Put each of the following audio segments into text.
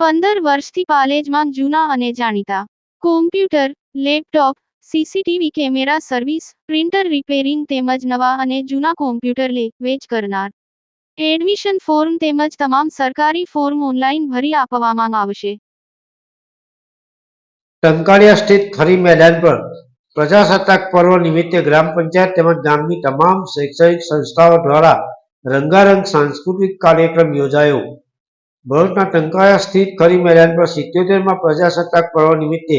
પંદર વર્ષથી પાલેજમાં જૂના અને જાણીતા. Computer laptop CCTV camera service printer repairing તેમજ નવા અને જૂના કોમ્પ્યુટર લે, વેચ કરનાર. એડમિશન ફોર્મ તેમજ તમામ સરકારી ફોર્મ ઓનલાઈન ભરી આપવામાં આવશે. ટંકાળિયા સ્થિત ખરી મેદાન પર પ્રજાસત્તાક પર્વ નિમિત્તે ગ્રામ પંચાયત તેમજ ગામની તમામ શૈક્ષણિક સંસ્થાઓ દ્વારા રંગારંગ સાંસ્કૃતિક કાર્યક્રમ યોજાયો. ભરૂચના ટંકાયા સ્થિત ખરી મેદાન પર સિત્યોતેરમાં પ્રજાસત્તાક પર્વ નિમિત્તે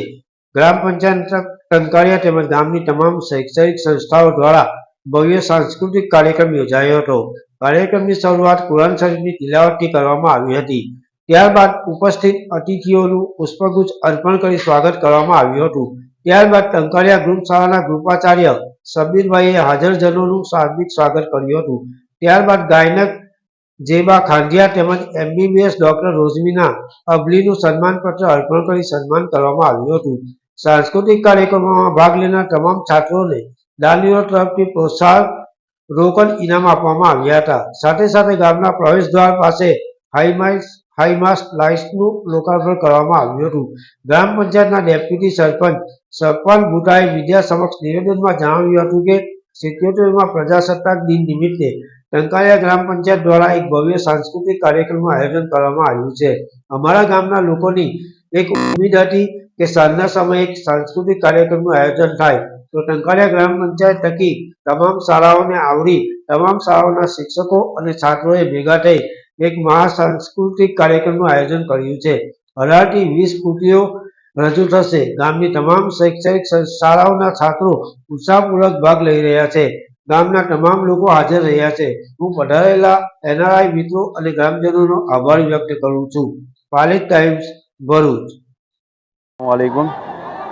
ગ્રામ પંચાયત ટંકાળિયા તેમજ ગામની તમામ શૈક્ષણિક સંસ્થાઓ દ્વારા ભવ્ય સાંસ્કૃતિક કાર્યક્રમ યોજાયો હતો. કાર્યક્રમની શરૂઆત કુરાન શરીફની તિલાવટથી કરવામાં આવી હતી. ત્યારબાદ ઉપસ્થિત અતિથિઓનું પુષ્પગુચ્છ અર્પણ કરી સ્વાગત કરવામાં આવ્યું હતું. ત્યારબાદ ટંકાળિયા ગ્રુપ શાળાના ગૃપાચાર્ય સબીરભાઈએ હાજરજનોનું શાબ્દિક સ્વાગત કર્યું હતું. ત્યારબાદ ગાયનક જેબા ખાંડિયા તેમજ એમબીબીએસ ડોક્ટર રોઝમીના અબલીનું સન્માનપત્ર અર્પણ કરી સન્માન કરવામાં આવ્યું હતું. સાંસ્કૃતિક કાર્યક્રમોમાં ભાગ લેનાર તમામ છાત્રોને દાનીઓ તરફથી પ્રોત્સાહન રોકડ ઇનામ આપવામાં આવ્યા હતા. સાથે સાથે ગામના પ્રવેશદ્વાર પાસે હાઈમાઇસ, હાઈમાસ્ટ લાઇટ્સનું લોકાર્પણ કરવામાં આવ્યું હતું. ગ્રામ પંચાયતના ડેપ્યુટી સરપંચ સરપંચ ભૂટાએ મીડિયા સમક્ષ નિવેદનમાં જણાવ્યું હતું કે સિત્યોતેરમાં પ્રજાસત્તાક દિન નિમિત્તે ટંકારિયા ગ્રામ પંચાયત દ્વારા એક ભવ્ય સાંસ્કૃતિક કાર્યક્રમનું આયોજન કરવામાં આવ્યું છે. અમારા ગામના લોકોની એક ઉમ્મીદ હતી કે સાંજના સમયે એક સાંસ્કૃતિક કાર્યક્રમનું આયોજન થાય. તો ટંકારિયા ગ્રામ પંચાયત થકી તમામ શાળાઓને આવરી તમામ શાળાઓના શિક્ષકો અને છાત્રોએ ભેગા થઈ એક મહા સાંસ્કૃતિક કાર્યક્રમનું આયોજન કર્યું છે. અઢારથી વીસ કૃતિઓ રજૂ થશે. ગામની તમામ શૈક્ષણિક શાળાઓના છાત્રો ઉત્સાહપૂર્વક ભાગ લઈ રહ્યા છે. ગામના તમામ લોકો હાજર રહ્યા છે. હું પધારેલા એનઆરઆઈ મિત્રો અને ગ્રામજનોનો આભાર વ્યક્ત કરું છું. પાલિત ટાઈમ્સ, ભરૂચ. વાલેકુમ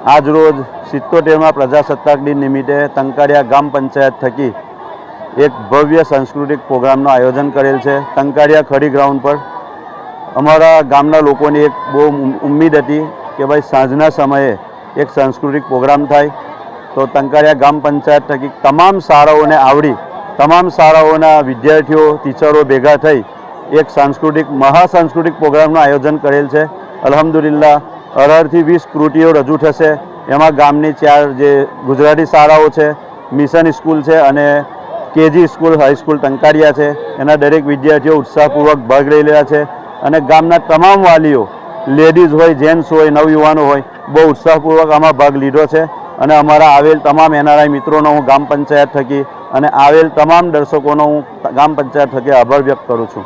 આજ રોજ સિત્તોતેરમાં પ્રજાસત્તાક દિન નિમિત્તે તંકાડિયા ગ્રામ પંચાયત થકી એક ભવ્ય સાંસ્કૃતિક પ્રોગ્રામનું આયોજન કરેલ છે. તંકારિયા ખડી ગ્રાઉન્ડ પર અમારા ગામના લોકોની એક બહુ ઉમ- ઉમ્મીદ હતી કે ભાઈ સાંજના સમયે એક સાંસ્કૃતિક પ્રોગ્રામ થાય. તો તંકારિયા ગ્રામ પંચાયત થકી તમામ શાળાઓને આવડી, તમામ શાળાઓના વિદ્યાર્થીઓ, ટીચરો ભેગા થઈ એક સાંસ્કૃતિક, મહાસાંસ્કૃતિક પ્રોગ્રામનું આયોજન કરેલ છે. અલહમદુલિલ્લા અઢારથી વીસ કૃતિઓ રજૂ થશે. એમાં ગામની ચાર જે ગુજરાતી શાળાઓ છે, મિશન સ્કૂલ છે અને કેજી સ્કૂલ હાઈસ્કૂલ ટંકારિયા છે. એના દરેક વિદ્યાર્થીઓ ઉત્સાહપૂર્વક ભાગ લઈ રહ્યા છે અને ગામના તમામ વાલીઓ, લેડીઝ હોય, જેન્ટ્સ હોય, નવયુવાનો હોય, બહુ ઉત્સાહપૂર્વક આમાં ભાગ લીધો છે. અને અમારા આવેલ તમામ એનઆરઆઈ મિત્રોનો હું ગામ પંચાયત થકી અને આવેલ તમામ દર્શકોનો હું ગામ પંચાયત થકી આભાર વ્યક્ત કરું છું.